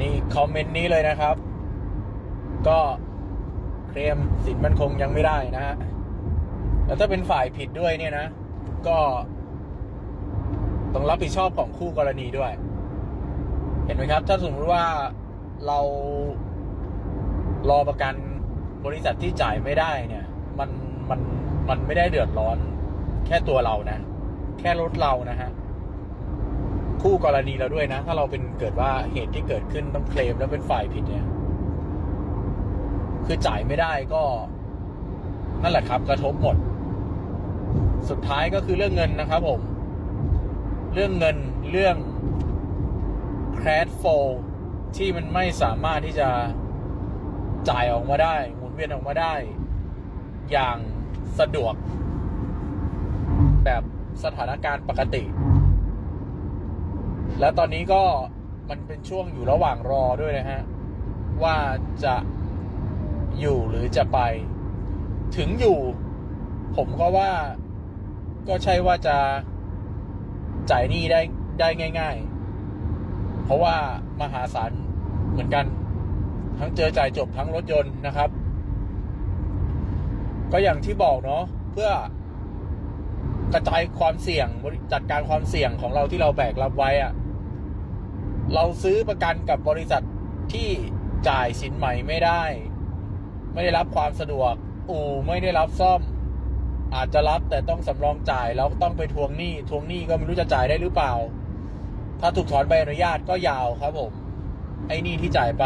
นี่คอมเมนต์นี้เลยนะครับ ก็เคลมสินมันคงยังไม่ได้นะฮะแล้วถ้าเป็นฝ่ายผิดด้วยเนี่ยนะ ก็ต้องรับผิดชอบของคู่กรณีด้วย เห็นไหมครับ ถ้าสมมติว่าเรารอประกันบริษัทที่จ่ายไม่ได้เนี่ย มันมันมันไม่ได้เดือดร้อน แค่ตัวเรานะ แค่รถเรานะฮะ คู่กรณีเราด้วยนะ ถ้าเราเป็นเกิดว่าเหตุที่เกิดขึ้นต้องเคลมแล้วเป็นฝ่ายผิดเนี่ย คือจ่ายไม่ได้ก็ นั่นแหละครับ กระทบหมด สุดท้ายก็คือเรื่องเงินนะครับผม เรื่องเงินเรื่อง cash flow ที่มันไม่สามารถที่จะจ่ายออกมาได้ หมุนเวียนออกมาได้ อย่างสะดวก แบบสถานการณ์ปกติ แล้วตอนนี้ก็มันเป็นช่วงอยู่ระหว่างรอด้วยนะฮะ ว่าจะอยู่หรือจะไป ถึงอยู่ ผมก็ว่าก็ใช่ว่าจะจ่ายหนี้ได้ได้ง่าย ๆ เพราะว่ามหาศาลเหมือนกัน ทั้งเจอจ่ายจบทั้งรถยนต์นะครับ ก็อย่างที่บอกเนาะเพื่อกระจายความเสี่ยงจัดการความเสี่ยงของเราที่เราแบกรับไว้อะ เราซื้อประกันกับบริษัทที่จ่ายสินใหม่ไม่ได้ ไม่ได้รับความสะดวก อู่ไม่ได้รับซ่อม อาจจะรับแต่ต้องสำรองจ่ายแล้วต้องไปทวงหนี้ทวงหนี้ก็ไม่รู้จะจ่ายได้หรือเปล่า ถ้าถูกถอนใบอนุญาตก็ยาวครับผม ไอ้นี่ที่จ่ายไป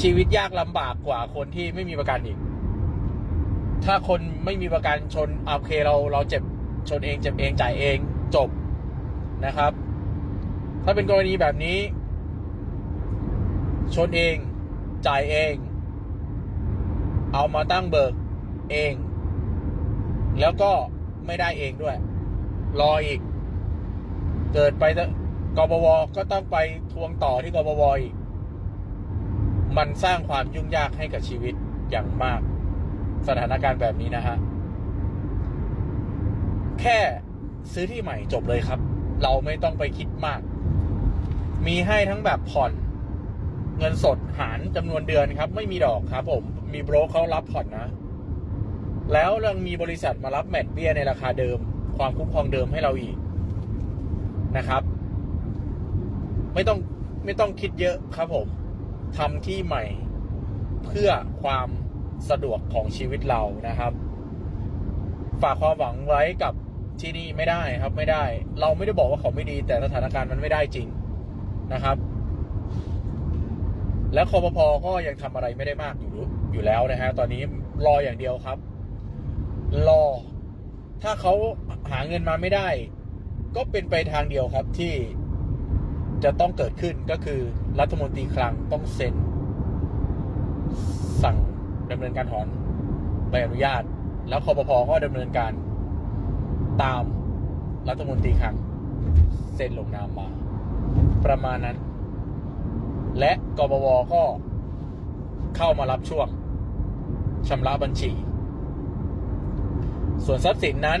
ชีวิตยากลำบากกว่าคนที่ไม่มีประกันอีก ถ้าคนไม่มีประกันชนโอเคเราเราเจ็บชนเองเจ็บเองจ่ายเองจบนะครับ ถ้าเป็นกรณีแบบนี้ ชนเอง จ่ายเอง เอามาตั้งเบิกเอง แล้วก็ไม่ได้เองด้วย รออีก เกิดไปกบวก็ต้องไปทวงต่อที่กบวอีก มันสร้างความยุ่งยากให้กับชีวิตอย่างมาก สถานการณ์แบบนี้นะฮะ แค่ซื้อที่ใหม่จบเลยครับ เราไม่ต้องไปคิดมาก มีให้ทั้งแบบผ่อนเงินสดหารจำนวนเดือนครับ ไม่มีดอกครับ ผมมีโบรกเขารับผ่อนนะ แล้วยังมีบริษัทมารับแมทเบี้ยในราคาเดิม ความคุ้มครองเดิมให้เราอีกนะครับ ไม่ต้องไม่ต้องคิดเยอะครับผมทำที่ใหม่เพื่อความสะดวกของชีวิตเรานะครับ ฝากความหวังไว้กับที่นี่ไม่ได้ครับไม่ได้ เราไม่ได้บอกว่าเขาไม่ดีแต่สถานการณ์มันไม่ได้จริง นะครับ และคอปพก็ยังทำอะไรไม่ได้มากอยู่อยู่แล้วนะฮะตอนนี้รออย่างเดียวครับ รอ ถ้าเขาหาเงินมาไม่ได้ ก็เป็นไปทางเดียวครับที่จะต้องเกิดขึ้นก็คือรัฐมนตรีคลังต้องเซ็น สั่งดำเนินการถอนใบอนุญาต แล้วคอปพก็ดำเนินการตามรัฐมนตรีคลังเซ็นลงนามมา ประมาณนั้น และกบวก็เข้ามารับช่วงชำระบัญชี ส่วนทรัพย์สินนั้น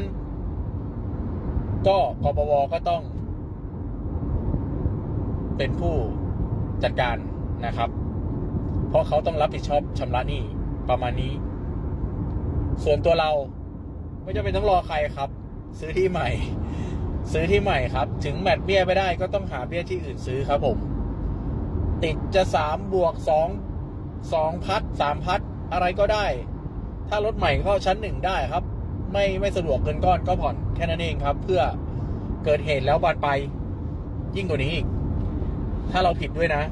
ก็กบวก็ต้อง เป็นผู้จัดการนะครับ เพราะเขาต้องรับผิดชอบชำระหนี้ประมาณนี้ ส่วนตัวเราไม่จำเป็นต้องรอใครครับ ซื้อที่ใหม่ ซื้อที่ใหม่ครับ ถึงแมทเบี้ยไม่ได้ก็ต้องหาเบี้ยที่อื่นซื้อครับผม ติดจะสามบวกสองสองพัดสามพัดอะไรก็ได้ ถ้ารถใหม่ก็ชั้นหนึ่งได้ครับ ไม่ไม่สะดวกเกินก้อนก็ผ่อนแค่นั้นเองครับ เพื่อเกิดเหตุแล้วบานไป ยิ่งกว่านี้อีก ถ้าเราผิดด้วยนะ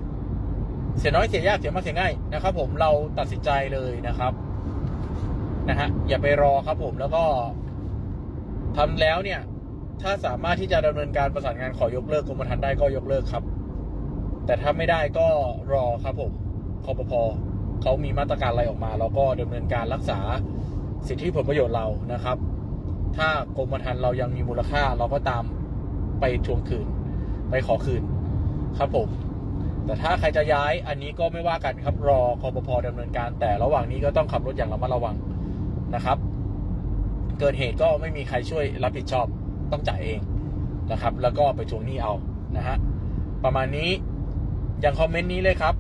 เสียน้อยเสียยากเสียมากเสียง่ายนะครับ ผมเราตัดสินใจเลยนะครับนะฮะอย่าไปรอครับผมแล้วก็ทำแล้วเนี่ย ถ้าสามารถที่จะดำเนินการประสานงานขอยกเลิกกรมธรรม์ได้ก็ยกเลิกครับ แต่ถ้าไม่ได้ก็รอครับผมคอปพเขามีมาตรการอะไรออกมาเราก็ดำเนินการรักษาสิทธิผลประโยชน์เรานะครับ ถ้ากรมธรรม์เรายังมีมูลค่าเราก็ตามไปทวงคืน ไปขอคืนครับผม แต่ถ้าใครจะย้ายอันนี้ก็ไม่ว่ากันครับรอคอปพดำเนินการ แต่ระหว่างนี้ก็ต้องขับรถอย่างระมัดระวังนะครับ เกิดเหตุก็ไม่มีใครช่วยรับผิดชอบ ต้องจ่ายเองนะครับ แล้วก็ไปทวงหนี้เอานะฮะประมาณนี้อย่างคอมเมนต์นี้เลยครับ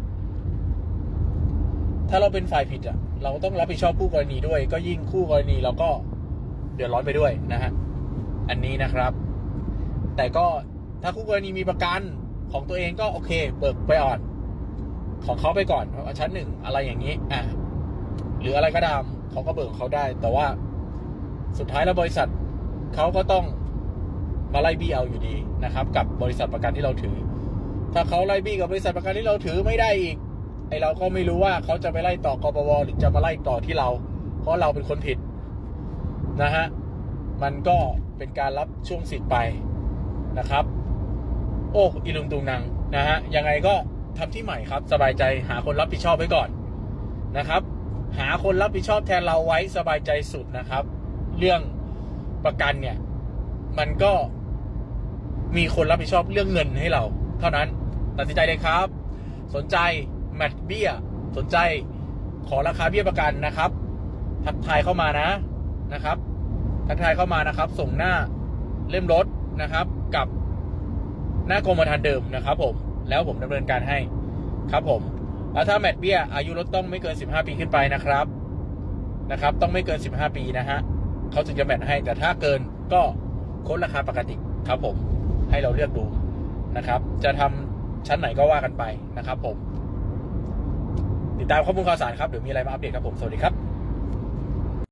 ถ้าเราเป็นฝ่ายผิดอะ เราต้องรับผิดชอบคู่กรณีด้วย ก็ยิ่งคู่กรณีเราก็เดือดร้อนไปด้วยนะฮะอันนี้นะครับ แต่ก็ถ้าคู่กรณีมีประกันของตัวเองก็โอเคเบิกไปอ่อน ของเขาไปก่อนชั้นหนึ่งอะไรอย่างนี้อะหรืออะไรก็ตามเขาก็เบิกเขาได้ แต่ว่าสุดท้ายแล้วบริษัทเขาก็ต้อง มาไล่บี้เอาอยู่ดีนะครับ กับบริษัทประกันที่เราถือ ถ้าเขาไล่บี้กับบริษัทประกันที่เราถือไม่ได้อีกไอเราก็ไม่รู้ว่าเขาจะไปไล่ต่อกปวหรือจะมาไล่ต่อที่เรา เพราะเราเป็นคนผิดนะฮะมันก็เป็นการรับช่วงสิทธิ์ไปนะครับ โอ้อีลุงตุงนางนะฮะยังไงก็ทำที่ใหม่ครับ สบายใจหาคนรับผิดชอบไว้ก่อนนะครับ หาคนรับผิดชอบแทนเราไว้สบายใจสุดนะครับ เรื่องประกันเนี่ย มันก็ มีคนรับผิดชอบเรื่องเงินให้เรา เท่านั้นตัดสินใจเลยครับ สนใจแมทเบี้ยสนใจขอราคาเบี้ยประกันนะครับ ทักทายเข้ามานะนะครับ ทักทายเข้ามานะครับ ส่งหน้าเล่มรถนะครับ กับหน้ากรมธรรม์เดิมนะครับ ผมแล้วผมดำเนินการให้ครับผมแล้วถ้าแมทเบี้ยอายุรถต้องไม่เกิน 15 ปีขึ้นไปนะครับนะครับ ต้องไม่เกิน 15 ปีนะฮะเขาถึงจะแมทให้แต่ถ้าเกินก็ค้นราคาปกติครับผม ให้เราเลือกดูนะครับ จะทำชั้นไหนก็ว่ากันไปนะครับผม ติดตามข้อมูลข่าวสารครับเดี๋ยวมีอะไรมาอัปเดตครับผม สวัสดีครับ